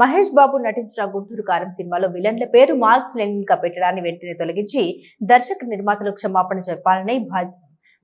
మహేష్ బాబు నటించిన గుంటూరు కారం సినిమాలో విలన్ల పేరు మార్క్స్ లెనిన్గా పెట్టడాన్ని వెంటనే తొలగించి దర్శక నిర్మాతలు క్షమాపణ చెప్పాలని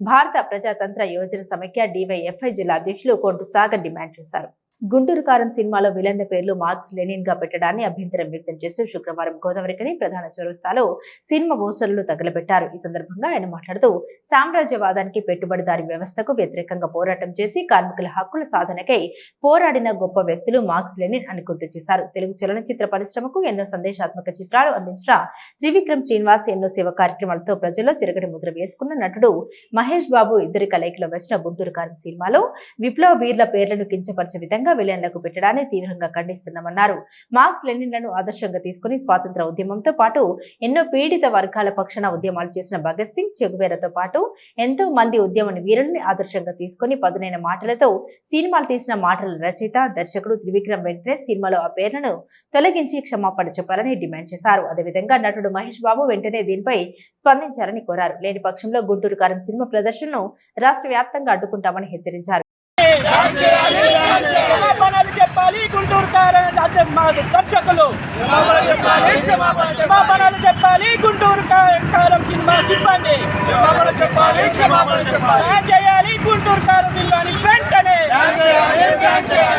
భారత ప్రజాతంత్ర యోజన సమైక్య డివైఎఫ్ఐ జిల్లా అధ్యక్షులు కొంటు సాగర్ డిమాండ్ చేశారు. గుంటూరు కారం సినిమాలో విలన్ల పేర్లు మార్క్స్ లెనిన్గా పెట్టడాన్ని అభ్యంతరం వ్యక్తం చేస్తూ శుక్రవారం గోదావరికని ప్రధాన చౌరస్తాలో సినిమా పోస్టర్లు తగలబెట్టారు. ఈ సందర్భంగా ఆయన మాట్లాడుతూ సామ్రాజ్యవాదానికి పెట్టుబడిదారి వ్యవస్థకు వ్యతిరేకంగా పోరాటం చేసి కార్మికుల హక్కుల సాధనకై పోరాడిన గొప్ప వ్యక్తులు మార్క్స్ లెనిన్ అని గుర్తు చేశారు. తెలుగు చలనచిత్ర పరిశ్రమకు ఎన్నో సందేశాత్మక చిత్రాలు అందించిన త్రివిక్రమ్ శ్రీనివాస్ ఎన్నో సేవ కార్యక్రమాలతో ప్రజల్లో చిరగటి ముద్ర వేసుకున్న నటుడు మహేష్ బాబు ఇద్దరి కలయికలో వచ్చిన గుంటూరు కారం సినిమాలో విప్లవ వీర్ల పేర్లను కించపరిచే విధంగా విలన్లకు పెట్టడాన్ని తీవ్రంగా ఖండిస్తున్నామన్నారు. మార్క్స్ లెనిన్లను ఆదర్శంగా తీసుకుని స్వాతంత్ర ఉద్యమంతో పాటు ఎన్నో పీడిత వర్గాల పక్షాన ఉద్యమాలు చేసిన భగత్ సింగ్ చెగువేరతో పాటు ఎంతో మంది ఉద్యమ వీరుల్ని ఆదర్శంగా తీసుకుని పదునైన మాటలతో సినిమాలు తీసిన మాటల రచయిత దర్శకుడు త్రివిక్రమ్ వెంటనే సినిమాలో ఆ పేర్లను తొలగించి క్షమాపణ చెప్పాలని డిమాండ్ చేశారు. అదేవిధంగా నటుడు మహేష్ బాబు వెంటనే దీనిపై స్పందించాలని కోరారు. లేని పక్షంలో గుంటూరు కారం సినిమా ప్రదర్శనను రాష్ట్ర వ్యాప్తంగా అడ్డుకుంటామని హెచ్చరించారు క్షమాపణలు చెప్పాలి గుంటూరు కారం అదే మా దర్శకులు క్షమాపణలు చెప్పాలి. గుంటూరు కా- కారం సినిమా సిబ్బంది. బ్యాన్ చేయాలి గుంటూరు కారం సినిమాని వెంటనే.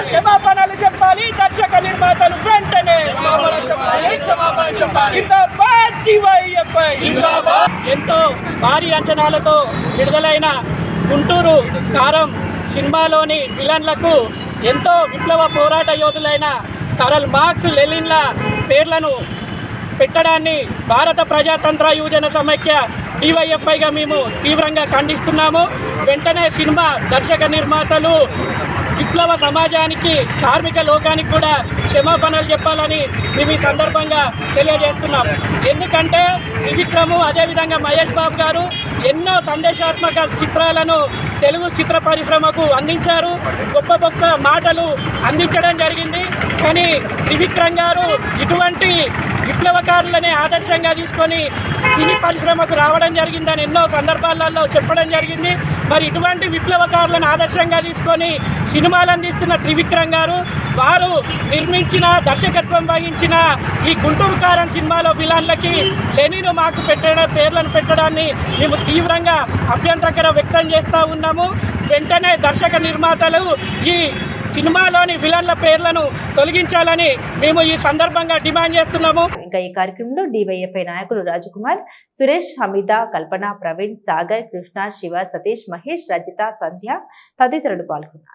క్షమాపణలు చెప్పాలి దర్శక నిర్మాతలు వెంటనే. ఎంతో భారీ అంచనాలతో విడుదలైన గుంటూరు కారం సినిమాలోని విలన్లకు ఎంతో విప్లవ పోరాట యోధులైన కరల్ మార్క్స్ లెలిన్ల పేర్లను పెట్టడాన్ని భారత ప్రజాతంత్ర యువజన సమైక్య డివైఎఫ్ఐగా మేము తీవ్రంగా ఖండిస్తున్నాము. వెంటనే సినిమా దర్శక నిర్మాతలు విప్లవ సమాజానికి కార్మిక లోకానికి కూడా క్షమాపణలు చెప్పాలని మేము ఈ సందర్భంగా తెలియజేస్తున్నాం. ఎందుకంటే త్రివిక్రము అదేవిధంగా మహేష్ బాబు గారు ఎన్నో సందేశాత్మక చిత్రాలను తెలుగు చిత్ర పరిశ్రమకు అందించారు. గొప్ప గొప్ప మాటలు అందించడం జరిగింది. కానీ త్రివిక్రమ్ గారు ఇటువంటి విప్లవకారులనే ఆదర్శంగా తీసుకొని సినీ పరిశ్రమకు రావడం జరిగిందని ఎన్నో సందర్భాలలో చెప్పడం జరిగింది. మరి ఇటువంటి విప్లవకారులను ఆదర్శంగా తీసుకొని సినిమాలు అందిస్తున్న త్రివిక్రమ్ గారు వారు నిర్మించిన దర్శకత్వం వహించిన ఈ గుంటూరు కారం సినిమాలో విలాన్లకి లెనీను మాకు పెట్టడం పేర్లను పెట్టడాన్ని మేము తీవ్రంగా అభ్యంతరకర వ్యక్తం చేస్తూ ఉన్నాము. వెంటనే దర్శక నిర్మాతలు ఈ సినిమాలోని విలన్ల పేర్లను తొలగించాలని మేము ఈ సందర్భంగా డిమాండ్ చేస్తున్నాము. ఇంకా ఈ కార్యక్రమంలో డివైఎఫ్ఐ నాయకులు రాజకుమార్ సురేష్ హమీద కల్పన ప్రవీణ్ సాగర్ కృష్ణ శివ సతీష్ మహేష్ రజిత సంధ్య తదితరులు పాల్గొన్నారు.